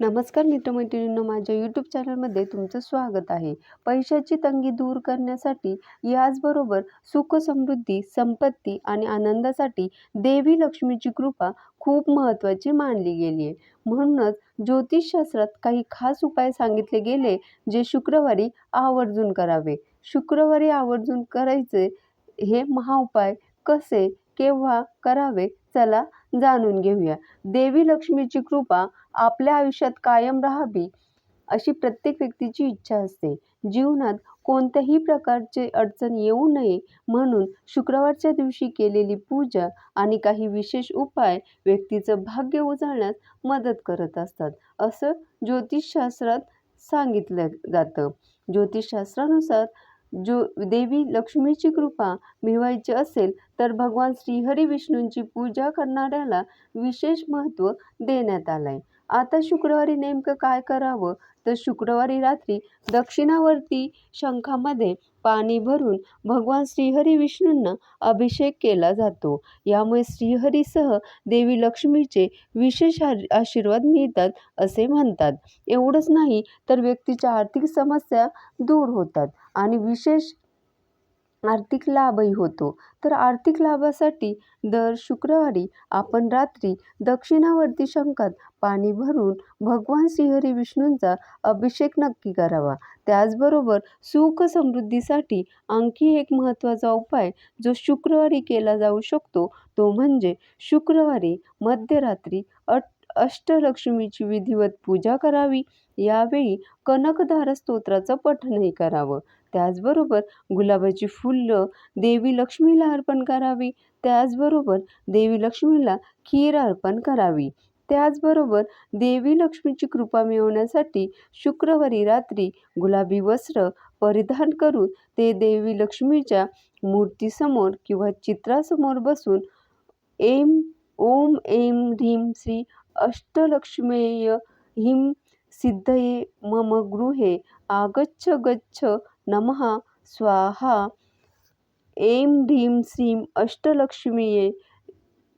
नमस्कार मित्रमैत्रिणींनो माझ्या यूट्यूब चॅनलमध्ये तुमचं स्वागत आहे. पैशाची तंगी दूर करण्यासाठी याचबरोबर सुख समृद्धी संपत्ती आणि आनंदासाठी देवी लक्ष्मीची कृपा खूप महत्त्वाची मानली गेली आहे. म्हणूनच ज्योतिषशास्त्रात काही खास उपाय सांगितले गेले जे शुक्रवारी आवर्जून करावे. शुक्रवारी आवर्जून करायचे हे महाउपाय कसे केव्हा करावे? चला जाणून घेऊया. देवी लक्ष्मीची कृपा आपल्या आयुष्यात कायम राहावी अशी प्रत्येक व्यक्तीची इच्छा असते. जीवनात कोणत्याही प्रकारचे अडचण येऊ नये म्हणून शुक्रवारच्या दिवशी केलेली पूजा आणि काही विशेष उपाय व्यक्तीचं भाग्य उजळण्यास मदत करत असतात असं ज्योतिषशास्त्रात सांगितलं जातं. ज्योतिषशास्त्रानुसार जो देवी लक्ष्मीची कृपा मिळवायची असेल तर भगवान श्रीहरी विष्णूंची पूजा करणाऱ्याला विशेष महत्त्व देण्यात आलं आहे आता शुक्रवारी नेमकं काय करावं? तर शुक्रवारी रात्री दक्षिणावर्ती शंखामध्ये पाणी भरून भगवान श्रीहरी विष्णूंना अभिषेक केला जातो. यामुळे श्रीहरीसह देवी लक्ष्मीचे विशेष आशीर्वाद मिळतात असे म्हणतात. एवढंच नाही तर व्यक्तीच्या आर्थिक समस्या दूर होतात आणि विशेष आर्थिक लाभही होतो. तर आर्थिक लाभासाठी दर शुक्रवारी आपण रात्री दक्षिणावर्ती शंखात पाणी भरून भगवान श्रीहरी विष्णूंचा अभिषेक नक्की करावा. त्याचबरोबर सुख समृद्धीसाठी आणखी एक महत्त्वाचा उपाय जो शुक्रवारी केला जाऊ शकतो तो म्हणजे शुक्रवारी मध्यरात्री अट अष्टलक्ष्मीची विधिवत पूजा करावी. यावेळी कनकधार स्तोत्राचं पठणही करावं. त्याचबरोबर गुलाबाची फुलं देवी लक्ष्मीला अर्पण करावी. त्याचबरोबर देवी लक्ष्मीला खीर अर्पण करावी. त्याचबरोबर देवी लक्ष्मीची कृपा मिळवण्यासाठी शुक्रवारी रात्री गुलाबी वस्त्र परिधान करून ते देवी लक्ष्मीच्या मूर्तीसमोर किंवा चित्रासमोर बसून एम ओम एम ह्रीं श्री अष्टलक्ष्मेय हिं सिद्धये मम गृहे आगच्छ गच्छ नमः. स्वाहा. ऐं ह्रीं श्रीं अष्टलक्ष्मीये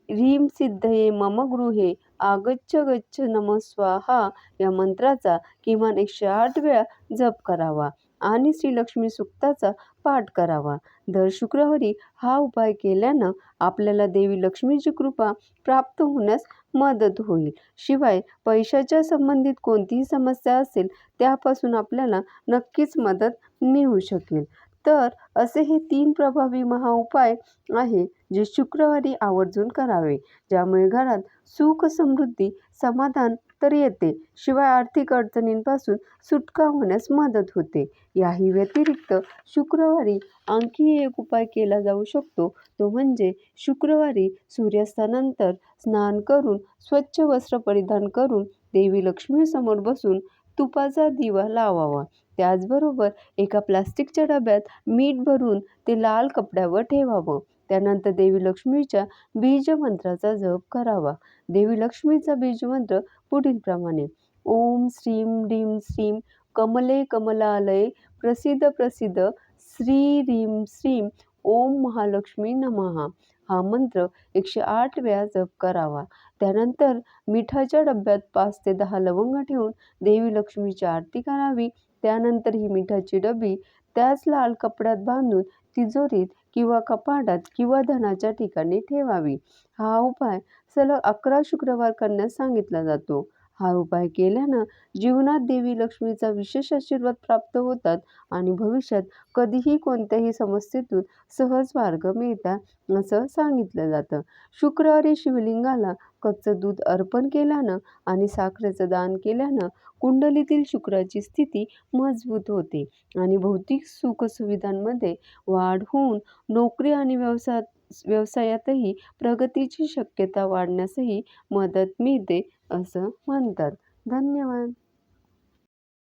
ह्रीं सिद्धये मम गृहे आगच्छ गच्छ नम. स्वाहा. या मंत्राचा किमान एकशे आठ वेळा जप करावा. आणि श्रीलक्ष्मी सुक्ताचा पाठ करावा. दर शुक्रवारी हा उपाय केल्यानं आपल्याला देवी लक्ष्मीची कृपा प्राप्त होण्यास मदत होईल. शिवाय पैशाच्या संबंधित कोणतीही समस्या असेल त्यापासून आपल्याला नक्कीच मदत मिळू शकेल. तर असे हे तीन प्रभावी महाउपाय आहे जे शुक्रवारी आवर्जून करावे ज्यामुळे घरात सुख समृद्धी समाधान तर येते शिवाय आर्थिक अडचणींपासून सुटका होण्यास मदत होते. याही व्यतिरिक्त शुक्रवारी आणखी एक उपाय केला जाऊ शकतो तो म्हणजे शुक्रवारी सूर्यास्तानंतर स्नान करून स्वच्छ वस्त्र परिधान करून देवी लक्ष्मीसमोर बसून तुपाचा दिवा लावावा. त्याचबरोबर एका प्लास्टिकच्या डब्यात मीठ भरून ते लाल कपड्यावर ठेवावं. त्यानंतर देवी लक्ष्मीच्या बीजमंत्राचा जप करावा. देवी लक्ष्मीचा बीजमंत्र पुढीलप्रमाणे. ओम श्रीं ह्रीं श्रीम कमले कमलालय प्रसिद्ध प्रसिद्ध श्री रीम श्रीम ओम महालक्ष्मी नमः. हा मंत्र एकशे आठ वेळा जप करावा. त्यानंतर मिठाच्या डब्यात पाच ते दहा लवंग ठेवून देवी लक्ष्मीची आरती करावी. त्यानंतर ही मिठाची डबी त्याच लाल कपड्यात बांधून तिजोरीत किंवा कपाटात किंवा धनाच्या ठिकाणी ठेवावी. हा उपाय सलग अकरा शुक्रवार करण्यास सांगितला जातो. हा उपाय केल्यानं जीवनात देवी लक्ष्मीचा विशेष आशीर्वाद प्राप्त होतात आणि भविष्यात कधीही कोणत्याही समस्येतून सहज मार्ग मिळतात असं सांगितलं जातं. शुक्रवारी शिवलिंगाला कच्चं दूध अर्पण केल्यानं आणि साखरेचं दान केल्यानं कुंडलीतील शुक्राची स्थिती मजबूत होते आणि भौतिक सुखसुविधांमध्ये वाढ होऊन नोकरी आणि व्यवसायात व्यवसायातही प्रगतीची शक्यता वाढण्यासही मदत मिळते असं म्हणतात. धन्यवाद.